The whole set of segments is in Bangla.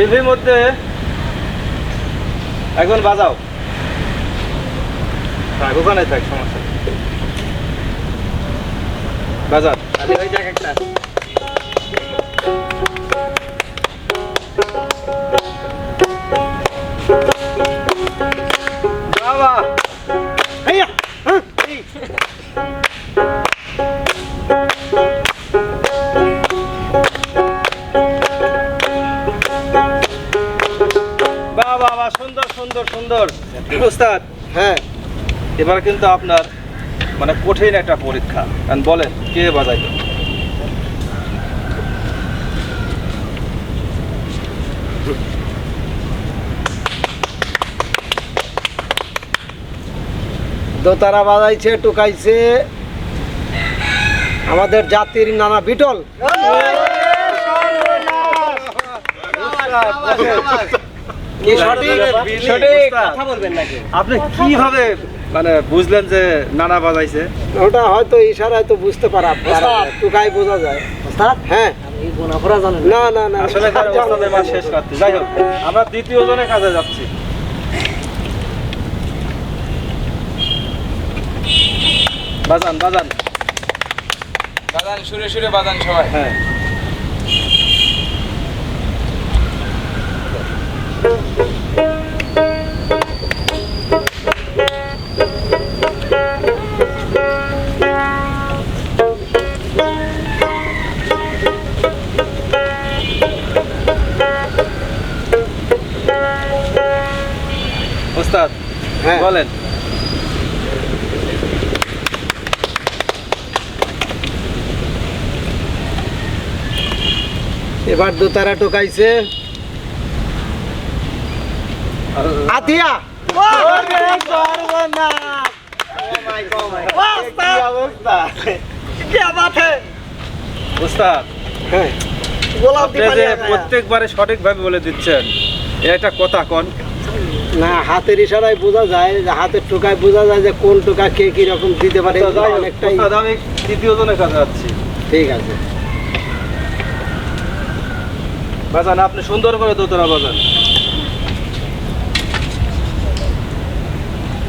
শিল্পীর মধ্যে এখন বাজাও। থাক ওখানে থাক সমস্যা। বাজাও একটা। বাবা! হ্যাঁ। সুন্দর। উস্তাদ হ্যাঁ এবার কিন্তু আপনার মানে কঠিন একটা পরীক্ষা। কারণ বলেন কে বাজাইবে দোতারা বাজাইছে টুকাইছে। আমাদের জাতির নানা বিটল। আপনি কীভাবে মানে বুঝলেন যে নানা বাজাইছে? ওটা হয়তো ইশারায় তো বুঝতে পারা টুকাই বোঝা যায়। হ্যাঁ। না। না না আসলে তার ওস্তাদের মাস শেষ রাত্রি যাই হোক আমরা দ্বিতীয় জনের কাজে যাচ্ছি। বাজান বাজান। বাদান সুরে সুরে বাদান সবাই। হ্যাঁ। ওস্তাদ হ্যাঁ। বলেন। এবার দোতারা টুকাইছে। আতিয়া। হ্যাঁ প্রত্যেকবারে সঠিকভাবে বলে দিচ্ছেন এটা কথা কোন? না হাতের ইশারায় বোঝা যায় যে হাতের টোকায় বোঝা যায় যে কোন টোকা কে কি রকম দিতে পারে অনেকটাই আমি তৃতীয় জনের কাছে যাচ্ছি। ঠিক আছে। বাজান আপনি সুন্দর করে দোতরা বাজান ভালো করে বাদানের বাহ, বাহ, বাহ। আহা। সুন্দর, সুন্দর। ওস্তাদ,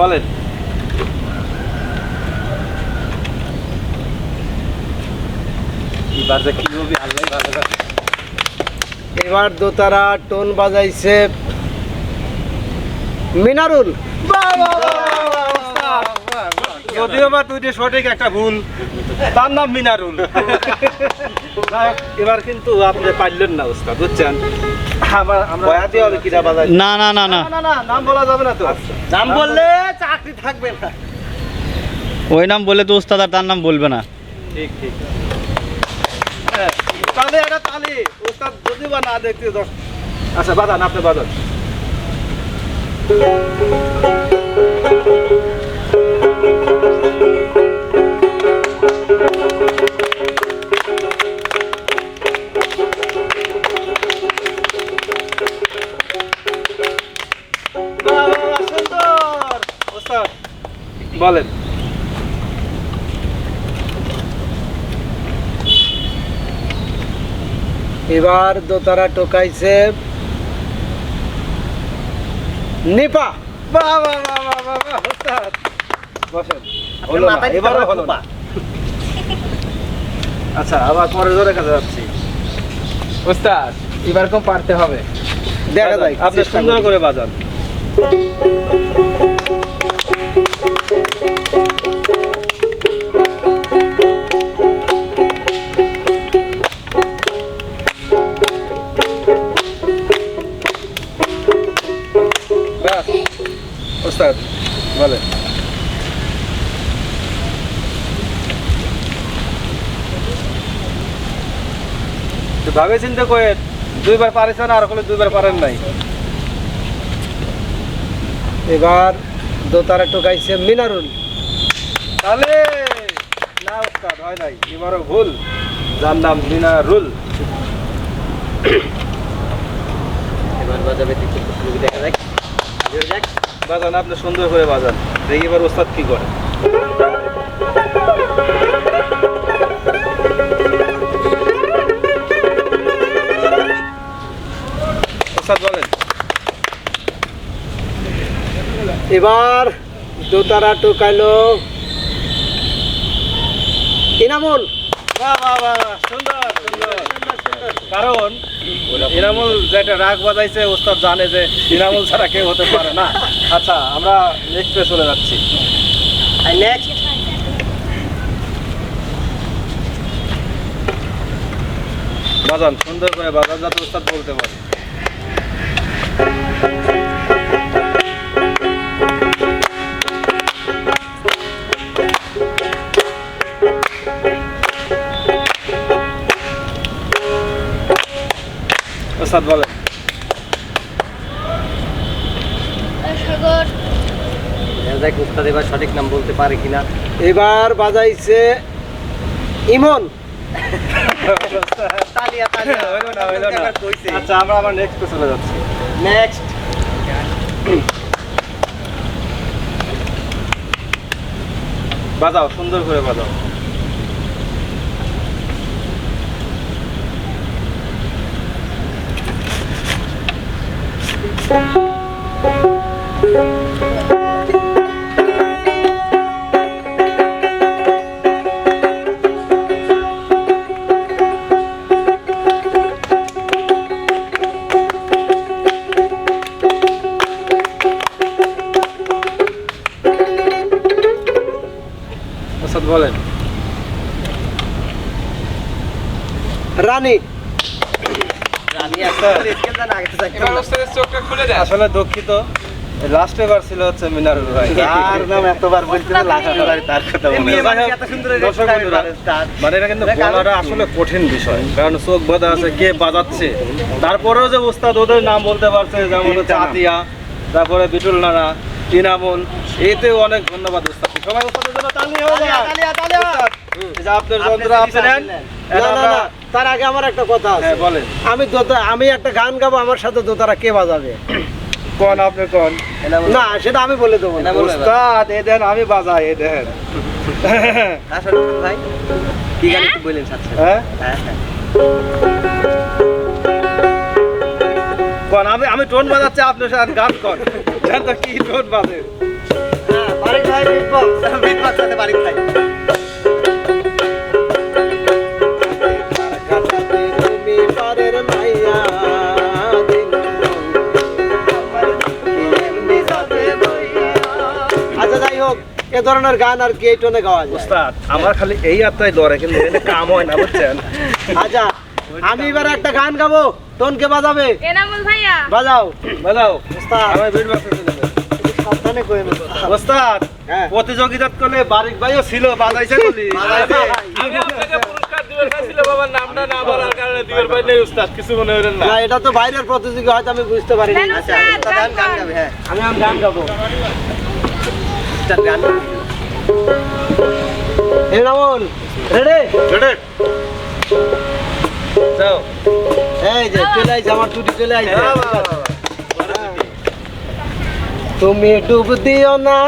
বলেন। এবার যে কি আল্লাহ ভালো জানে। এবার দোতারা টোন বাজাইছে মিনারুল। যদিও বা তুই যে সঠিক একটা ভুল তার নাম মিনারুল। এবার কিন্তু আপনি পারলেন না ওস্তাদ বুঝছেন? আমার আমরা বয়াতে হবে কিরা বাজাই না না না না। না না নাম বলা যাবে না তো। নাম বললে চাকরি থাকবে না। ওই নাম বলে তো উস্তাদ আর তার নাম বলবে না। ঠিক ঠিক। তাহলে একটা তালি। ওস্তাদ যদি বা না দেখতে দশ আচ্ছা বাজান আপনি বাজান। বলেন। এবার দোতারা টোকাইছে নিপা। বাহ বাহ বাহ বাহ বাহ বাহ ওস্তাদ। বসেন। হলো না, এবারও হলো না। আচ্ছা আবার পরের জনের কাছে যাচ্ছি। ওস্তাদ এবার কম পারতে হবে। দেখা যায় আপনি সুন্দর করে বাজান। ওস্তাদ বলেন। ভাবে চিন্তা করে দুইবার পারেছেন আর ওখানে দুইবার পারেন নাই? এবার দোতারা টোকাইছে মিনারুল। তাহলে না উস্তাদ হয় নাই, এবারও ভুল। যার নাম মিনারুল। এবার বাজাবে দেখা যাক। বাজান আপনি সুন্দর করে বাজান। দেখি এবার ওস্তাদ কি করে। বলেন। এবার দোতারা টোকাইলো। ইনামুল বাহ বাহ বাহ বাহ, সুন্দর সুন্দর। কারণ ইনামুল যেটা রাগ বাজাইছে ওস্তাদ জানে যে ইনামুল ছাড়া কেউ হতে পারে না। আচ্ছা আমরা নেক্সটে চলে যাচ্ছি। নেক্সট বাজান সুন্দর করে বাজান যাতে ওস্তাদ বলতে পারে। ওস্তাদ দেখ উস্তাদ এবার সঠিক নাম বলতে পারে কিনা। এবার বাজাইছে ইমন। তালিয়া হইল না, হইল না। আচ্ছা আমরা আবার নেক্সটে চলে যাচ্ছি। নেক্সট বাজাও সুন্দর করে বাজাও। ওস্তাদ আসলে দুঃখিত। লাস্ট এবার ছিল হচ্ছে মিনারুল ভাই। যার নাম এতবার তো last বার তার কথা দর্শক বন্ধুরা, মানে এটা কিন্তু বলাটা আসলে কঠিন বিষয় কারণ চোখ বাঁধা আছে কে বাজাচ্ছে? তারপরেও যে উস্তাদ ওদের নাম বলতে পারছে যেমন হচ্ছে আতিয়া তারপরে বিটুল নানা ইনামুল এতেও অনেক ধন্যবাদ উস্তাদ। সবাই উস্তাদের জন্য তালি হয়ে যাক। উস্তাদ, এই যে আপনার যন্ত্র আপনি নেন। না না না। তার আগে আমার একটা কথা আছে। হ্যাঁ বলেন। আমি দোতা আমি একটা গান গাবো আমার সাথে দোতারা কে বাজাবে? কোন আপনি কোন? না সেটা আমি বলে দেবো না। উস্তাদ এ দেন আমি বাজাই এ দেন। ভাই কি গান একটু বলেন হ্যাঁ? কোন আমি আমি টোন বাজাচ্ছি আপনার সাথে গান কর। জান তো কি টোন বাজে। হ্যাঁ বাড়ি ভাই বিটবক্স বিটবক্স সাথে বাড়ি ভাই। ধরনের গান আর কি এই টোনে গাওয়া যায়। উস্তাদ আমার খালি এই আত্মায় ধরে কিন্তু এটা কাম হয় না বুঝছেন? আচ্ছা আমি এবার একটা গান গাবো টোনকে বাজাবে? এনামুল ভাইয়া। বাজাও। বাজাও। উস্তাদ। আমি। সাবধানে কই উস্তাদ। হ্যাঁ। প্রতিযোগিতা করলে বারিক ভাইও ছিল বাজাইছে বলি বাজাইছে। আমি আপনাকে পুরস্কার দিবেন ছিল বাবার নামটা না বলার কারণে দিবেন পাই নাই উস্তাদ কিছু মনে করেন না। না এটা তো বাইরের প্রতিযোগী হয়তো আমি বুঝতে পারিনি। গান। হ্যাঁ। আমি গান গাবো। গান রেডি? রেডি। যাও। এই যে চলে আইছে আমার ছুটি চলে আইছে। হ্যাঁ। তুমি ডুব দিও না।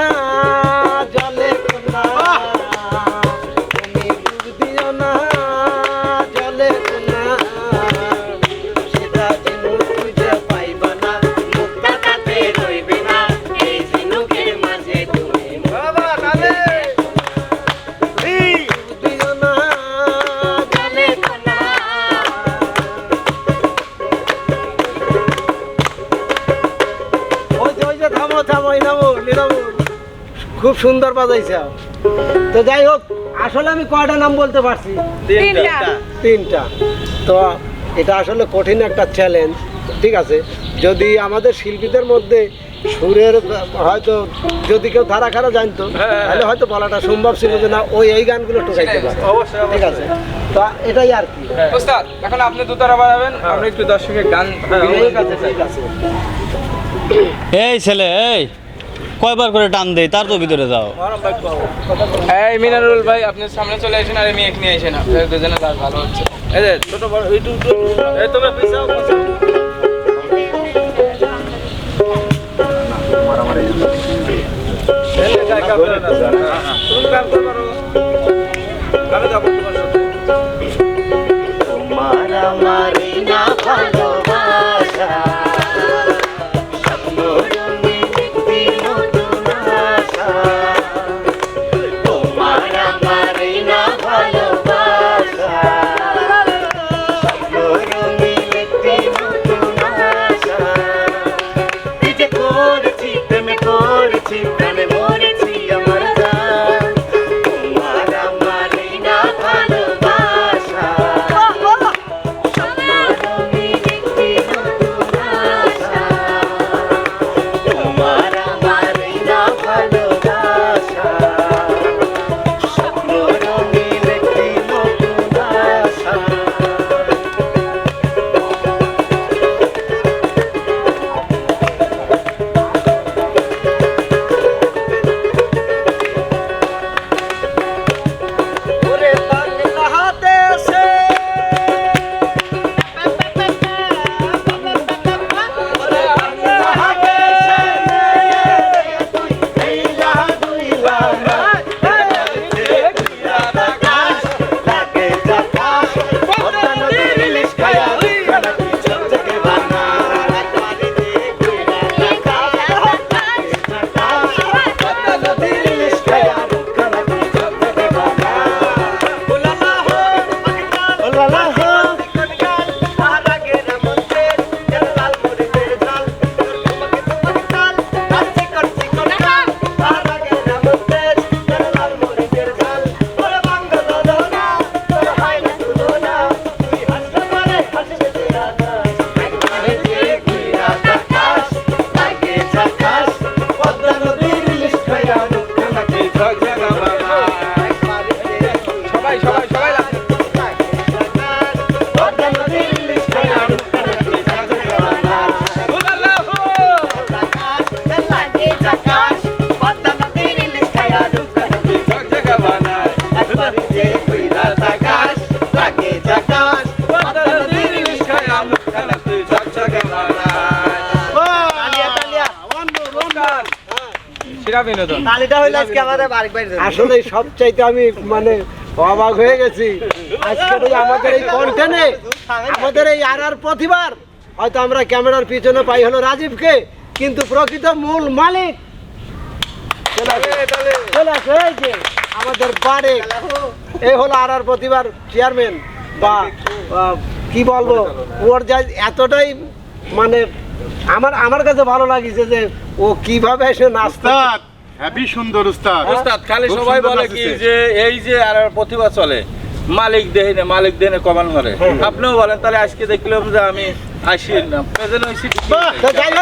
সুন্দর বাজাইছে। তো যাই হোক আসলে আমি কয়টা নাম বলতে পারছি? তিনটা। তিনটা। তো এটা আসলে কঠিন একটা চ্যালেঞ্জ ঠিক আছে? যদি আমাদের শিল্পীদের মধ্যে সুরের হয়তো যদি কেউ ধারা খারা জানতো হ্যাঁ। তাহলে হয়তো বলাটা সম্ভব ছিল যে না ওই এই গানগুলো টোকাইতে পারে। অবশ্যই ঠিক আছে? তো এটাই আর কি। এখন আপনি দুতারা বাজাবেন আমরা একটু দর্শকের গান হ্যাঁ, ঠিক আছে। এই ছেলে এই। কয়বার করে টান দেয় তার তো ভিতরে যাও এই মিনারুল ভাই আপনি সামনে চলে আসেন আর আমি এখানে আসেন আপনার দুজনে ভালো হচ্ছে এই যে ছোট বড় এই একটু এই তোমরা পিছাও না। তুমি পারো। আমি যাব তোমার সাথে। সবাই সেরা বিনোদন। আসলে সবচাইতে আমি মানে অবাক হয়ে গেছি। আজকের এই আমাদের এই কন্টেন্টে আমাদের এই আর আর প্রতিবার হয়তো আমরা ক্যামেরার পিছনে পাই হলো রাজীবকে কিন্তু প্রকৃত মূল মালিক চলে আসে, আমাদের বাড়ে এই হলো আর আর প্রতিবার চেয়ারম্যান বা কি বলব ওর যা এতটাই মানে আমার আমার কাছে ভালো লাগিছে যে ও কীভাবে এসে নাস্তা হ্যাপি সুন্দর উস্তাদ। উস্তাদ খালি সবাই বলে কি যে এই যে আর প্রতিভা চলে মালিক দেহে না মালিক দেহে কমান করে আপনিও বলেন তাহলে আজকে দেখলাম যে আমি আসি না। প্রেজেন্ট হয়েছি যাই হোক।